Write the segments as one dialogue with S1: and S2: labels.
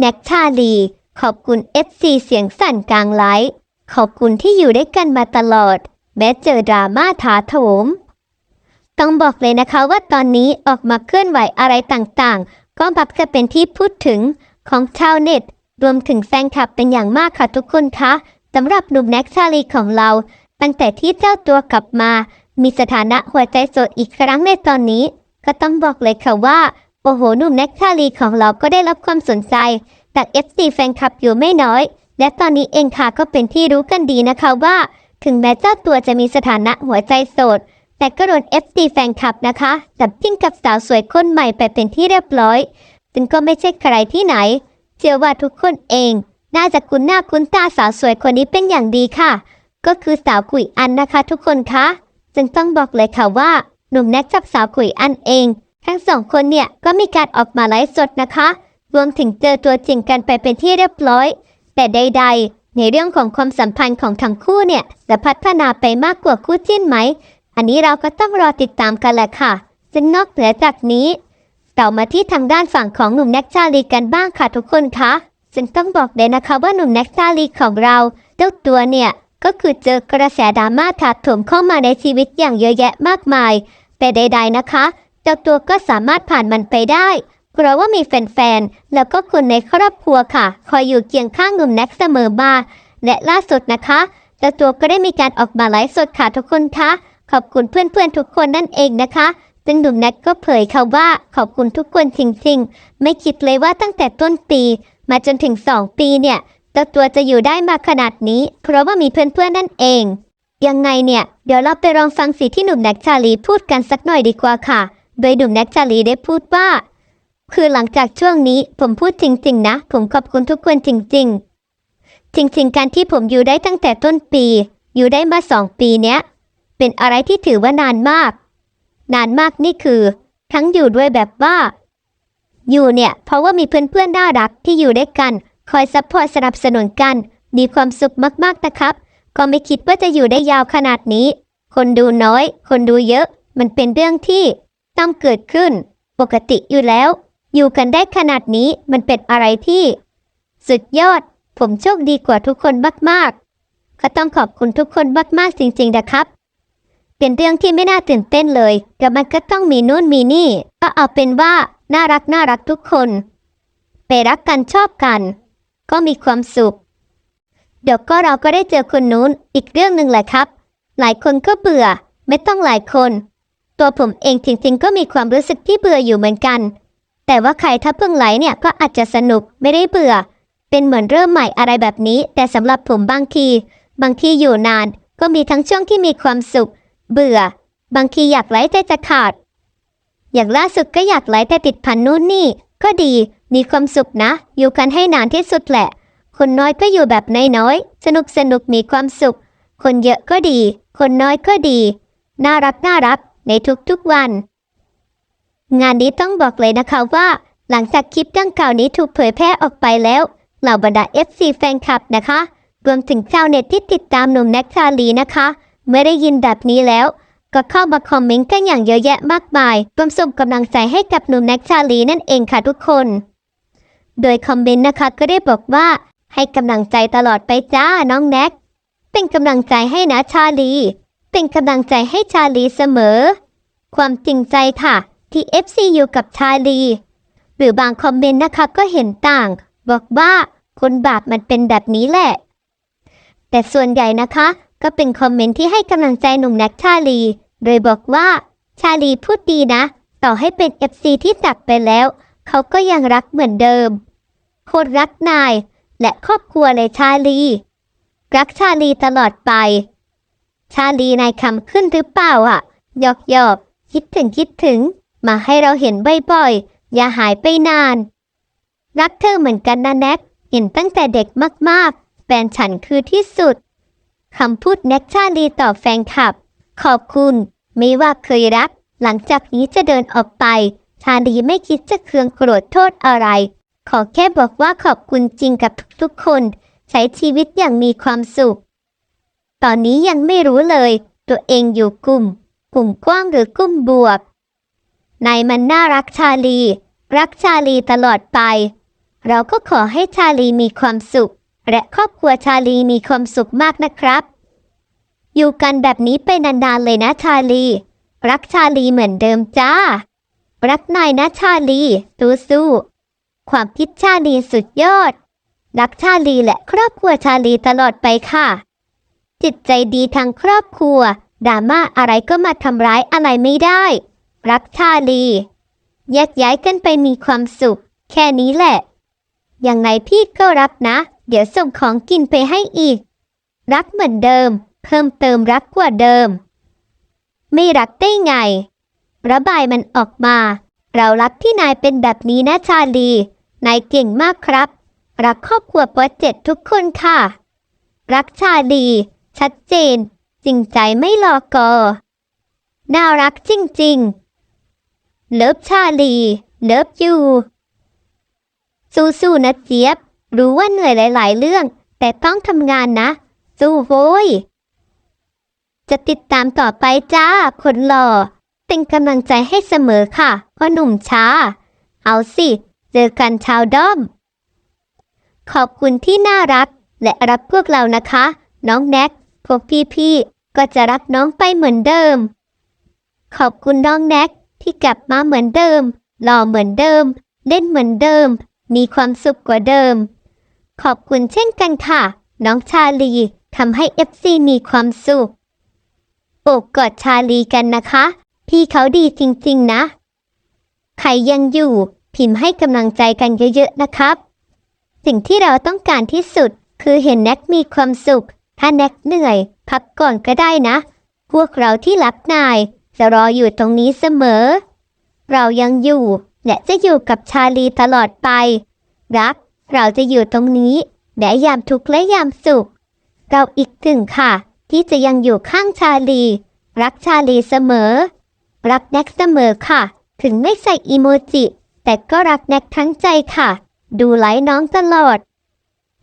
S1: แน็กชาลี ขอบคุณ FC เสียงสั่นกลางไลฟ์ขอบคุณที่อยู่ด้วยกันมาตลอด แม้เจอดราม่าถาโถม ต้องบอกเลยนะคะว่าตอนนี้ออกมาเคลื่อนไหวอะไรต่างๆ ก็มักจะเป็นที่พูดถึงของชาวเน็ต รวมถึงแฟนคลับเป็นอย่างมากค่ะทุกคนคะสำหรับหนุ่มแน็กชาลีของเรา ตั้งแต่ที่เจ้าตัวกลับมา มีสถานะหัวใจโสดอีกครั้งในตอนนี้ ก็ต้องบอกเลยค่ะว่า โอ้โหหนุ่มแน็กชาลีของเราก็ได้รับความสนใจจาก FC แฟนคลับอยู่ไม่น้อย และตอนนี้เองค่ะก็เป็นที่รู้กันดีนะคะว่า ถึงแม้เจ้าตัวจะมีสถานะหัวใจโสด แต่ก็โดน FC แฟนคลับนะคะจับจิ้งกับสาวสวยคนใหม่ไปเป็นที่เรียบร้อยซึ่งก็ไม่ใช่ใครที่ไหน เชื่อว่าทุกคนเอง น่าจะคุ้นหน้าคุ้นตาสาวสวยคนนี้เป็นอย่างดีค่ะ ก็คือสาวกุยอันนะคะ ทุกคนคะจึงต้องบอกเลยค่ะว่า หนุ่มแน็กกับสาวกุยอันเอง ทั้งสองคนเนี่ยก็มีการออกมาไลฟ์สดนะคะ รวมถึงเจอตัวจริงกันไปเป็นที่เรียบร้อย แต่ใด ๆ ในเรื่องของความสัมพันธ์ของทั้งคู่เนี่ยจะพัฒนาไปมากกว่าคู่จิ้นไหม อันนี้เราก็ต้องรอติดตามกันแหละค่ะซึ่งนอกเหนือจากนี้เรามาที่ทางด้านฝั่งของหนุ่มแน็กชาลีกันบ้างค่ะทุกคนคะซึ่งต้องบอกเลยนะคะว่าหนุ่มแน็กชาลีของเราเจ้าตัวเนี่ยก็คือเจอกระแสดราม่าถาโถมเข้ามาในชีวิตอย่างเยอะแยะมากมาย แต่ใด ๆนะคะ เจ้าตัวก็สามารถผ่านมันไปได้ เพราะว่ามีแฟนๆ แล้วก็คนในครอบครัวค่ะ คอยอยู่เคียงข้างหนุ่มแน็กเสมอมาและล่าสุดนะคะเจ้าตัวก็ได้มีการออกมาไลฟ์สดค่ะทุกคนคะขอบคุณเพื่อนๆทุกคนนั่นเองนะคะซึ่งหนุ่มแน็กก็เผยค่ะว่าขอบคุณทุกคนจริงๆ ไม่คิดเลยว่าตั้งแต่ต้นปี มาจนถึง 2 ปีเนี่ยเจ้าตัวจะอยู่ได้มาขนาดนี้ เพราะว่ามีเพื่อนๆนั่นเอง ยังไงเนี่ย เดี๋ยวเราไปลองฟังสีที่หนุ่มแน็กชาลีพูดกันสักหน่อยดีกว่าค่ะ โดยหนุ่มแน็กชาลีได้พูดว่า คือหลังจากช่วงนี้ผมพูดจริง ๆ นะ ผมขอบคุณทุกคนจริง ๆ จริง ๆ การที่ผมอยู่ได้ตั้งแต่ต้นปี อยู่ได้มาสองปีเนี้ย เป็นอะไรที่ถือว่านานมาก นานมากนี่คือ ทั้งอยู่ด้วยแบบว่า อยู่เนี่ย เพราะว่ามีเพื่อนๆน่ารักที่อยู่ด้วยกัน คอยซัพพอร์ตสนับสนุนกัน มีความสุขมากๆนะครับ ก็ไม่คิดว่าจะอยู่ได้ยาวขนาดนี้ คนดูน้อย คนดูเยอะ มันเป็นเรื่องที่ ต้องเกิดขึ้น ปกติอยู่แล้ว อยู่กันได้ขนาดนี้มันเป็นอะไรที่ สุดยอด ผมโชคดีกว่าทุกคนมากๆ ก็ต้องขอบคุณทุกคนมากๆจริงๆนะครับ เป็นเรื่องที่ไม่น่าตื่นเต้นเลยแต่มันก็ต้องมีนู่นมีนี่ ก็เอาเป็นว่าน่ารักน่ารักทุกคน ไปรักกันชอบกัน ก็มีความสุข เดี๋ยวก็เราก็ได้เจอคนนู้นอีกเรื่องหนึ่งแหละครับ หลายคนก็เบื่อ ไม่ต้องหลายคน ตัวผมเองจริงๆก็มีความรู้สึกที่เบื่ออยู่เหมือนกัน แต่ว่าใครถ้าเพิ่งไหลเนี่ยก็อาจจะสนุกไม่ได้เบื่อ เป็นเหมือนเริ่มใหม่อะไรแบบนี้ แต่สำหรับผมบางที บางทีอยู่นาน ก็มีทั้งช่วงที่มีความสุข เบื่อ บางทีอยากไหลใจจะขาด อย่างล่าสุดก็อยากไหลแต่ติดพันนู่นนี่ ก็ดี มีความสุขนะ อยู่กันให้นานที่สุดแหละ คนน้อยก็อยู่แบบน้อยๆสนุกสนุกมีความสุข คนเยอะก็ดี คนน้อยก็ดี น่ารักน่ารัก ในทุกๆวัน งานนี้ต้องบอกเลยนะคะว่า หลังจากคลิปดังกล่าวนี้ถูกเผยแพร่ออกไปแล้วเหล่าบรรดา FC แฟนคลับนะคะ รวมถึงชาวเน็ตที่ติดตามหนุ่มแน็กชาลีนะคะเมื่อได้ยินแบบนี้แล้ว ก็เข้ามาคอมเมนต์กันอย่างเยอะแยะมากมายรวมส่งกำลังใจให้กับหนุ่มแน็กชาลีนั่นเองค่ะทุกคน โดยคอมเมนต์นะคะก็ได้บอกว่าให้กำลังใจตลอดไปจ้าน้องแน็กเป็นกำลังใจให้นะชาลี เป็นกำลังใจให้ชาลีเสมอ ความจริงใจค่ะ ที่ FC อยู่กับชาลี หรือบางคอมเมนต์นะคะก็เห็นต่าง บอกว่าคนบาปมันเป็นแบบนี้แหละ แต่ส่วนใหญ่นะคะ ก็เป็นคอมเมนต์ที่ให้กำลังใจหนุ่มแน็กชาลี โดยบอกว่า ชาลีพูดดีนะ ต่อให้เป็น FC ที่จากไปแล้ว เขาก็ยังรักเหมือนเดิมโคตรรักนาย และครอบครัวเลยชาลี รักชาลีตลอดไป ชาลีนายคำขึ้นหรือเปล่าอะหยอกหยอกคิดถึงคิดถึง มาให้เราเห็นบ่อยๆ อย่าหายไปนาน รักเธอเหมือนกันนะแน็ก เห็นตั้งแต่เด็กมากๆ แฟนฉันคือที่สุด คำพูดแน็กชาลีต่อแฟนคลับ ขอบคุณ ไม่ว่าเคยรัก หลังจากนี้จะเดินออกไป ชาลีไม่คิดจะเคืองโกรธโทษอะไร ขอแค่บอกว่าขอบคุณจริงกับทุกๆคน ใช้ชีวิตอย่างมีความสุข ตอนนี้ยังไม่รู้เลย ตัวเองอยู่กลุ่ม กลุ่มกว้างหรือกลุ่มบวกนายมันน่ารักชาลี รักชาลีตลอดไป เราก็ขอให้ชาลีมีความสุข และครอบครัวชาลีมีความสุขมากนะครับ อยู่กันแบบนี้ไปนานๆเลยนะชาลี รักชาลีเหมือนเดิมจ้า รักนายนะชาลีตูสู้ความคิดชาลีสุดยอด รักชาลีและครอบครัวชาลีตลอดไปค่ะ จิตใจดีทางครอบครัวดราม่าอะไรก็มาทำร้ายอะไรไม่ได้ รักชาลีแยกย้ายกันไปมีความสุข แค่นี้แหละ อย่างไรพี่ก็รับนะ เดี๋ยวส่งของกินไปให้อีก รักเหมือนเดิม เพิ่มเติมรักกว่าเดิม ไม่รักได้ไง ระบายมันออกมา เรารักที่นายเป็นแบบนี้นะชาลี นายเก่งมากครับ รักครอบครัวโปรเจกต์ทุกคนค่ะ รักชาลี ชัดเจน จริงใจไม่รอกอน่ารักจริงๆ เลิฟชาลี เลิฟยูสู้ๆนะเจี๊ยบ รู้ว่าเหนื่อยหลาย ๆ เรื่อง แต่ต้องทำงานนะ สู้โว้ย จะติดตามต่อไปจ้า คนหล่อ เป็นกำลังใจให้เสมอค่ะพ่อหนุ่มช้า เอาสิ เจอกันชาวด้อม ขอบคุณที่น่ารัก และรักพวกเรานะคะ น้องแน็ก วกพี่ๆก็จะรักน้องไปเหมือนเดิม ขอบคุณน้องแน็กที่กลับมาเหมือนเดิม หล่อเหมือนเดิม เล่นเหมือนเดิม มีความสุขกว่าเดิม ขอบคุณเช่นกันค่ะ น้องชาลีทำให้ FC มีความสุขโอบกอดชาลีกันนะคะ พี่เขาดีจริงๆนะ ใครยังอยู่ พิมพ์ให้กำลังใจกันเยอะๆนะครับ สิ่งที่เราต้องการที่สุดคือเห็นแน็กมีความสุข ถ้าแน็กเหนื่อย พักก่อนก็ได้นะ พวกเราที่รักนาย จะรออยู่ตรงนี้เสมอ เรายังอยู่และจะอยู่กับชาลีตลอดไป รัก เราจะอยู่ตรงนี้แม้ยามทุกข์และยามสุข เราอีกถึงค่ะ ที่จะยังอยู่ข้างชาลี รักชาลีเสมอ รักแน็กเสมอค่ะ ถึงไม่ใส่อีโมจิ แต่ก็รักแน็กทั้งใจค่ะ ดูไลฟ์น้องตลอด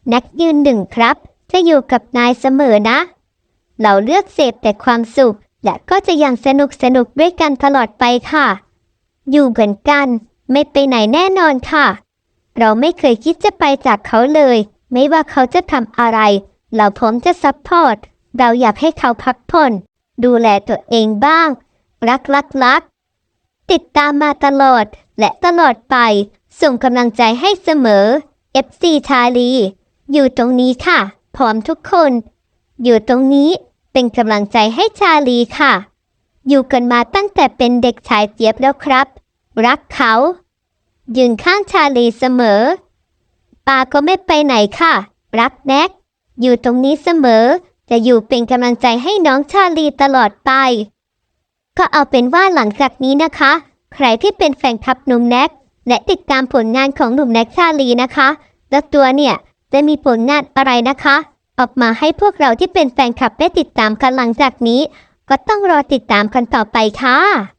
S1: แน็กยืนหนึ่งครับ จะอยู่กับนายเสมอนะ เราเลือกเสพแต่ความสุข และก็จะยังสนุกสนุกด้วยกันตลอดไปค่ะ อยู่เหมือนกัน ไม่ไปไหนแน่นอนค่ะ เราไม่เคยคิดจะไปจากเขาเลย ไม่ว่าเขาจะทำอะไร เราพร้อมจะซัพพอร์ต เราอยากให้เขาพักผ่อน ดูแลตัวเองบ้าง รักรักรัก ติดตามมาตลอดและตลอดไป ส่งกำลังใจให้เสมอ FC ชาลี อยู่ตรงนี้ค่ะ พร้อมทุกคน อยู่ตรงนี้เป็นกำลังใจให้ชาลีค่ะ อยู่กันมาตั้งแต่เป็นเด็กชายเจี๊ยบแล้วครับ รักเขา ยืนข้างชาลีเสมอปาก็ไม่ไปไหนค่ะ รักแน็ก อยู่ตรงนี้เสมอ จะอยู่เป็นกำลังใจให้น้องชาลีตลอดไป ก็เอาเป็นว่าหลังจากนี้นะคะ ใครที่เป็นแฟนคลับหนุ่มแน็กและติดตามผลงานของหนุ่มแน็กชาลีนะคะ แล้วตัวเนี่ย จะมีผลงานอะไรนะคะ ออกมาให้พวกเราที่เป็นแฟนคลับได้ติดตามกันหลังจากนี้ ก็ต้องรอติดตามกันต่อไปค่ะ